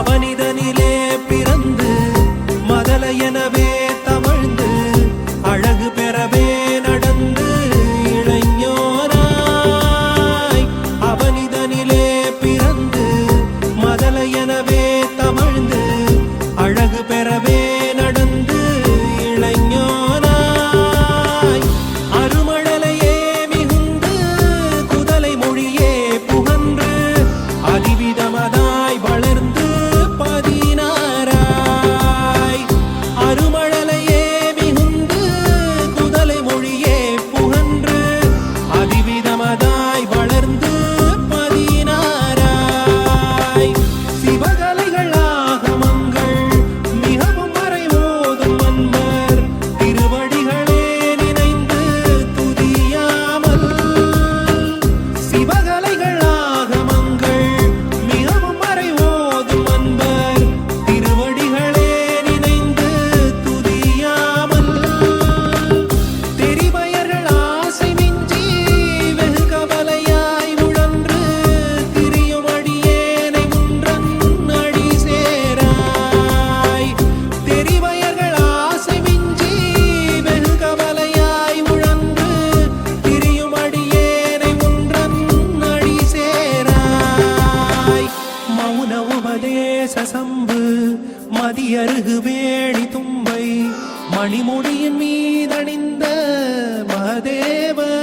அவனிதனிலே மதியருகு வேடி தும்பை மணிமுடியின் மீதணிந்த மகதேவன்.